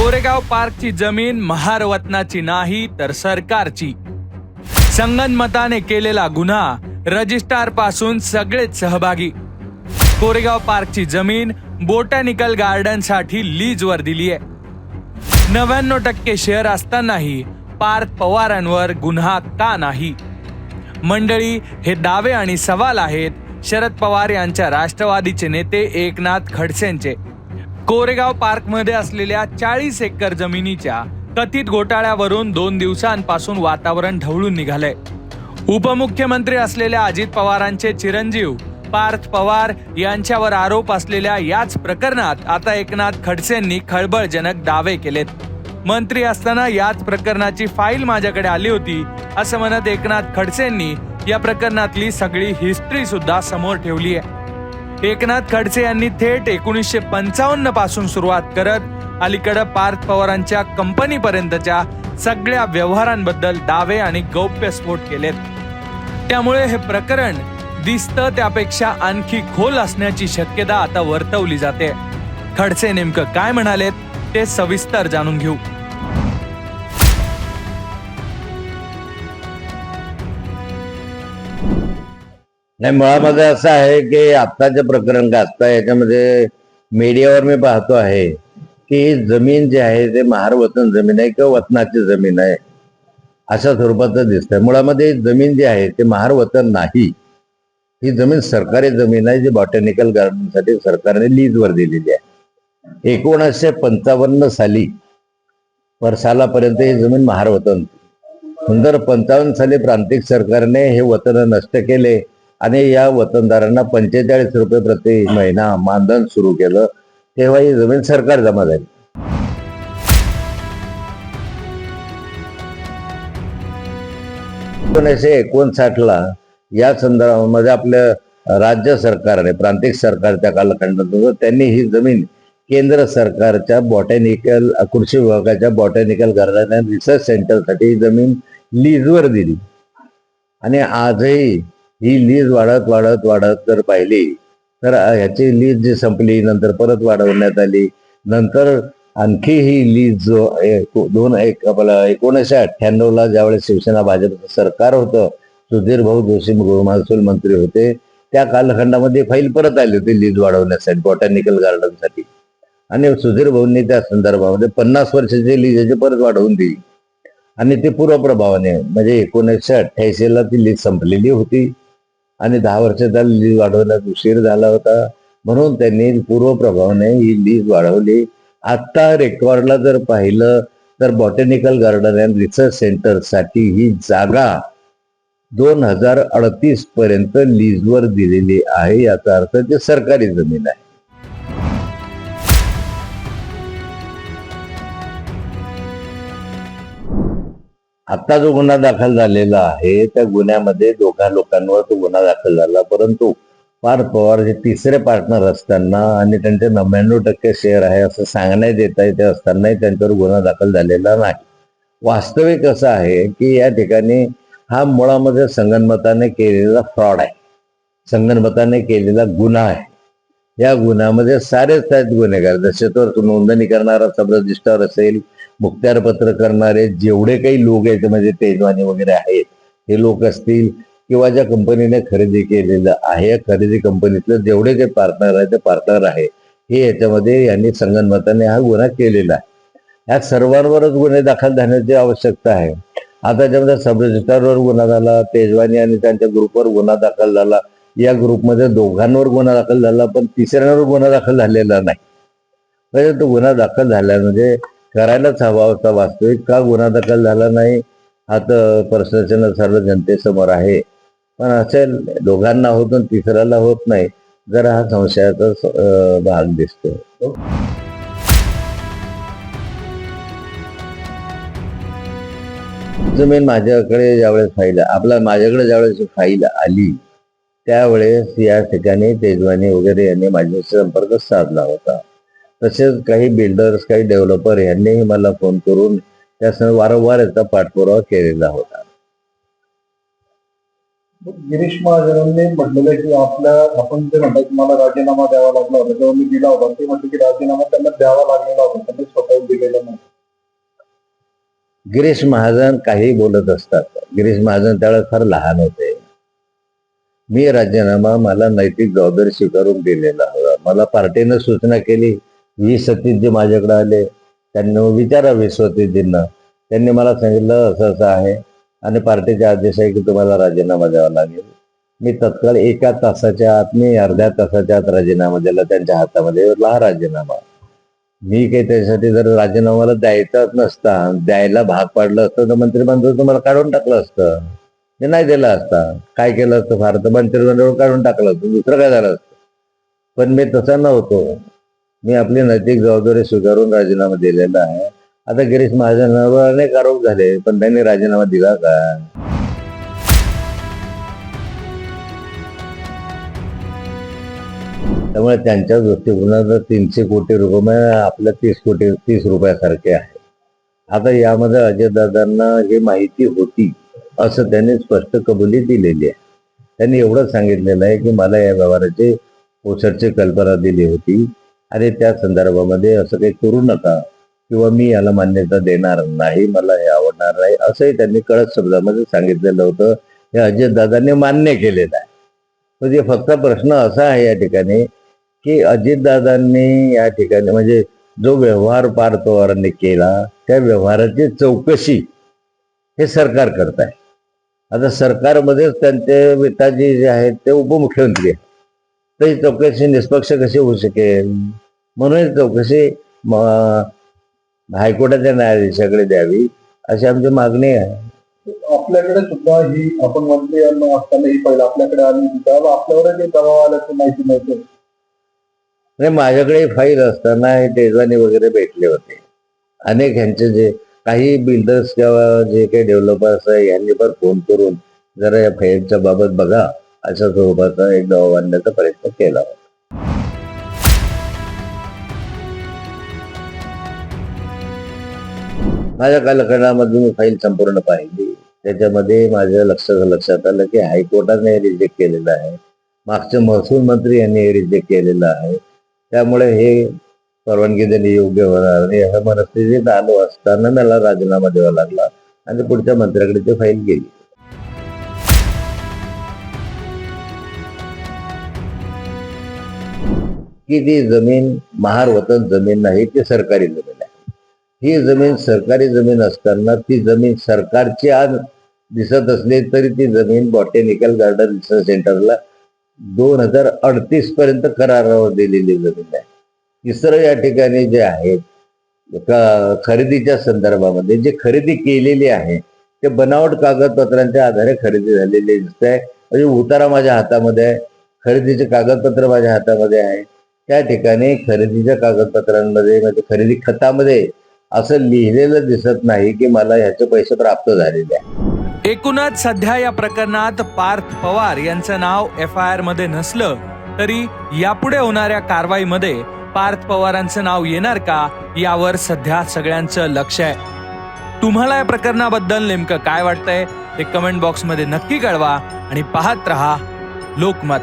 कोरेगाव पार्कची जमीन महारवतनाची नाही तर सरकारची. संगनमताने केलेला गुन्हा रजिस्ट्रारपासून सगळेच सहभागी. कोरेगाव पार्कची जमीन बोटॅनिकल गार्डनसाठी लीज वर दिली आहे. नव्याण्णव टक्के शेअर असतानाही पार्क पवारांवर गुन्हा का नाही? मंडळी हे दावे आणि सवाल आहेत शरद पवार यांच्या राष्ट्रवादीचे नेते एकनाथ खडसेंचे. कोरेगाव पार्कमध्ये असलेल्या चाळीस एकर जमिनीच्या कथित घोटाळ्यावरून दोन दिवसांपासून वातावरण ढवळून निघालंय. उपमुख्यमंत्री असलेल्या अजित पवारांचे चिरंजीव पार्थ पवार यांच्यावर आरोप असलेल्या याच प्रकरणात आता एकनाथ खडसेंनी खळबळजनक दावे केलेत. मंत्री असताना याच प्रकरणाची फाईल माझ्याकडे आली होती असं म्हणत एकनाथ खडसेंनी या प्रकरणातली सगळी हिस्ट्री सुद्धा समोर ठेवली आहे. एकनाथ खडसे यांनी थेट एकोणीसशे पंचावन्नपासून सुरुवात करत अलीकडे पार्थ पवारांच्या कंपनीपर्यंतच्या सगळ्या व्यवहारांबद्दल दावे आणि गौप्यस्फोट केलेत. त्यामुळे हे प्रकरण दिसतं त्यापेक्षा आणखी खोल असण्याची शक्यता आता वर्तवली जाते. खडसे नेमकं काय म्हणालेत ते सविस्तर जाणून घेऊ. नाही मुळामध्ये असं आहे की आत्ताचे प्रकरण गाजता याच्यामध्ये मीडियावर मी पाहतो आहे की जमीन जी आहे ते महार वतन जमीन आहे किंवा वतनाची जमीन आहे अशा स्वरूपाचं दिसतंय. मुळामध्ये जमीन जी आहे ते महार वतन नाही. ही जमीन सरकारी जमीन आहे जी बॉटॅनिकल गार्डनसाठी सरकारने लीजवर दिलेली आहे. एकोणीसशे पंचावन्न साली वर सालापर्यंत ही जमीन महार वतन नंतर पंचावन्न साली प्रांतिक सरकारने हे वतन नष्ट केले. आणि या वतनदारांना पंचेचाळीस रुपये प्रति महिना मानधन सुरू केलं तेव्हा ही जमीन सरकार जमा झाली. एकोणीसशे एकोणसाठ ला या संदर्भामध्ये आपल्या राज्य सरकारने प्रांतिक सरकारच्या कालखंडात होतं, त्यांनी ही जमीन केंद्र सरकारच्या बॉटॅनिकल कृषी विभागाच्या बॉटॅनिकल गार्डन अँड रिसर्च सेंटरसाठी ही जमीन लीजवर दिली. आणि आजही ही लीज वाढत वाढत वाढत जर पाहिली तर ह्याची लीज जी संपली नंतर परत वाढवण्यात आली. नंतर आणखी ही लीज जो दोन एक आपला एकोणीसशे अठ्ठ्याण्णव ला ज्यावेळेस शिवसेना भाजपचं सरकार होतं सुधीर भाऊ जोशी महसूल मंत्री होते. त्या कालखंडामध्ये फाईल परत आली होती लीज वाढवण्यासाठी बॉटॅनिकल गार्डनसाठी. आणि सुधीर भाऊंनी त्या संदर्भामध्ये पन्नास वर्षाची लीज याची परत वाढवून दिली. आणि ते पूर्वप्रभावाने म्हणजे एकोणीसशे अठ्ठ्याऐंशी ला ती लीज संपलेली होती. आणि दहा वर्षाचा लीज वाढवण्यात उशीर झाला होता. म्हणून त्यांनी पूर्वप्रभावाने ही लीज वाढवली. आता रेकॉर्डला जर पाहिलं तर बॉटॅनिकल गार्डन अँड रिसर्च सेंटरसाठी ही जागा दोन हजार अडतीस पर्यंत लीजवर दिलेली आहे. याचा अर्थ ते सरकारी जमीन आहे. आता जो गुन्हा दाखल झालेला आहे त्या गुन्ह्यामध्ये दोघा लोकांवर तो गुन्हा दाखल झाला. परंतु पार पवार जे तिसरे पार्टनर असताना आणि त्यांचे नव्याण्णव टक्के शेअर आहे असं सांगण्यात येत आहे ते असतानाही त्यांच्यावर गुन्हा दाखल झालेला नाही. वास्तविक असं आहे की या ठिकाणी हा मुळामध्ये संगनमताने केलेला फ्रॉड आहे. संगनमताने केलेला गुन्हा आहे. या गुन्ह्यामध्ये सारेच आहेत गुन्हेगार. जसे तर नोंदणी करणारा सब रजिस्टर असेल मुखत्यारपत्र करणारे जेवढे काही लोक आहेत म्हणजे तेजवानी वगैरे आहेत हे लोक असतील किंवा ज्या कंपनीने खरेदी केलेलं आहे खरेदी कंपनीतलं जेवढे काही पार्टनर आहे ते पार्टनर आहे हे याच्यामध्ये यांनी संगणमताने हा गुन्हा केलेला आहे. या सर्वांवरच गुन्हे दाखल झाण्याची आवश्यकता आहे. आता ज्यामध्ये सब रजिस्ट्रारवर गुन्हा झाला तेजवानी आणि त्यांच्या ग्रुपवर गुन्हा दाखल झाला या ग्रुपमध्ये दोघांवर गुन्हा दाखल झाला पण तिसऱ्यांवर गुन्हा दाखल झालेला नाही. म्हणजे तो गुन्हा दाखल झाला म्हणजे करायलाच हवा होता वास्तविक का गुन्हा दाखल झाला नाही हा तर प्रशासन सर्व जनतेसमोर आहे. पण असेल दोघांना होत आणि तिसऱ्याला होत नाही जरा हा संशयाचा भाग दिसतो जमीन माझ्याकडे ज्यावेळेस फाईल आपला माझ्याकडे ज्यावेळेस फाईल आली त्यावेळेस या ठिकाणी तेजवानी वगैरे यांनी माझ्याशी संपर्क साधला होता. तसेच काही बिल्डर्स काही डेव्हलपर यांनीही मला फोन करून त्यासह वारंवार याचा पाठपुरावा केलेला होता. गिरीश महाजनांनी म्हटलेलं की आपल्या आपण जे म्हणतात की मला राजीनामा द्यावा लागला होता जेव्हा मी दिला होता ते म्हटलं की राजीनामा त्यांना द्यावा लागलेला होता त्यांनी स्वतः दिलेला नाही. गिरीश महाजन काही बोलत असतात. गिरीश महाजन त्यावेळेस फार लहान होते. मी राजीनामा मला नैतिक जबाबदारी स्वीकारून दिलेला हवा मला पार्टीनं सूचना केली वीस सतीश माझ्याकडे आले. त्यांनी विचारा वीस सतीशजींना त्यांनी मला सांगितलं असं असं आहे. आणि पार्टीचे आदेश आहे की तुम्हाला राजीनामा द्यावा लागेल. मी तत्काळ एका तासाच्या आत मी अर्ध्या तासाच्या आत राजीनामा दिला. त्यांच्या हातामध्ये हा राजीनामा. मी काही त्याच्यासाठी जर राजीनामाला द्यायचाच नसता द्यायला भाग पाडलं असतं तर मंत्रिमंडळ तुम्हाला काढून टाकलं असतं. नाही दिलं असता. काय केलं असतं? फार तर मंत्रिमंडळ काढून टाकलं असतं. दुसरं काय झालं असतं? पण मी तसा नव्हतो. मी आपली नैतिक जबाबदारी स्वीकारून राजीनामा दिलेला आहे. आता गिरीश महाजनावर अनेक आरोप झाले पण त्यांनी राजीनामा दिला का? त्यामुळे त्यांच्या दृष्टिकोनात तीनशे कोटी रुपये आपल्या तीस कोटी तीस रुपयासारखे आहे आता यामध्ये अजयदादांना ही माहिती होती. असं त्यांनी स्पष्ट कबुली दिलेली आहे. त्यांनी एवढं सांगितलेलं आहे की मला या व्यवहाराचे ओसरची कल्पना दिली होती. आणि त्या संदर्भामध्ये असं काही करू नका किंवा मी याला मान्यता देणार नाही मला हे आवडणार नाही असंही त्यांनी कळत शब्दामध्ये सांगितलेलं होतं. हे अजितदादांनी मान्य केलेलं आहे. म्हणजे फक्त प्रश्न असा आहे या ठिकाणी की अजितदादांनी या ठिकाणी म्हणजे जो व्यवहार पार पवारांनी केला त्या व्यवहाराची चौकशी हे सरकार करत आहे. आता सरकारमध्येच त्यांचे पिताजी जे आहेत ते उपमुख्यमंत्री आहेत. तर चौकशी निष्पक्ष कशी होऊ शकेल? म्हणून चौकशी हायकोर्टाच्या न्यायाधीशाकडे द्यावी अशी आमची मागणी आहे. आपल्याकडे सुद्धा ही आपण मंत्री असताना ही पहिला आपल्याकडे आली. होती आपल्यावर दबाव आल्याची माहिती नव्हती आणि माझ्याकडे फाईल असताना हे टेजाने वगैरे भेटले होते. अनेक ह्यांचे जे काही बिल्डर्स किंवा जे काही डेव्हलपर्स आहे यांनी पण फोन करून जरा या फेडच्या बाबत बघा. अशा स्वरूपाचा एक दवा आणण्याचा प्रयत्न केला होता. माझ्या कालखंडामध्ये मी फाईल संपूर्ण पाहिली. त्याच्यामध्ये माझ्या लक्ष लक्षात आलं की हायकोर्टाने रिजेक्ट केलेलं आहे. मागचे महसूल मंत्री यांनी रिजेक्ट केलेलं आहे. त्यामुळे हे परवानगी देणे योग्य होणार आणि ह्या मनस्थितीत आलो असताना मला राजीनामा द्यावा लागला आणि पुढच्या मंत्र्याकडे ते फाईल गेली. की ती जमीन महार वतन जमीन नाही ती सरकारी जमीन आहे. ही जमीन सरकारी जमीन असताना ती जमीन सरकारची आज दिसत असली तरी ती जमीन बॉटॅनिकल गार्डन रिसर्च सेंटरला दोन हजार अडतीस पर्यंत करारावर दिलेली जमीन आहे. तिसरं या ठिकाणी जे आहे खरेदीच्या संदर्भामध्ये जे खरेदी केलेली आहे ते बनावट कागदपत्रांच्या आधारे खरेदी झालेली दिसत आहे म्हणजे उतारा माझ्या हातामध्ये आहे खरेदीचे कागदपत्र माझ्या हातामध्ये आहे. त्या ठिकाणी खरेदीच्या कागदपत्रांमध्ये म्हणजे खरेदी खतामध्ये असं लिहिलेलं दिसत नाही की मला ह्याचे पैसे प्राप्त झालेले आहे एकूणच सध्या या प्रकरणात पार्थ पवार यांचं नाव एफ आय आरमध्ये नसलं तरी यापुढे होणाऱ्या कारवाईमध्ये पार्थ पवारांचं नाव येणार का? यावर सध्या सगळ्यांचं लक्ष आहे. तुम्हाला या प्रकरणाबद्दल नेमकं काय वाटतंय? ते कमेंट बॉक्समध्ये नक्की कळवा आणि पाहत रहा लोकमत.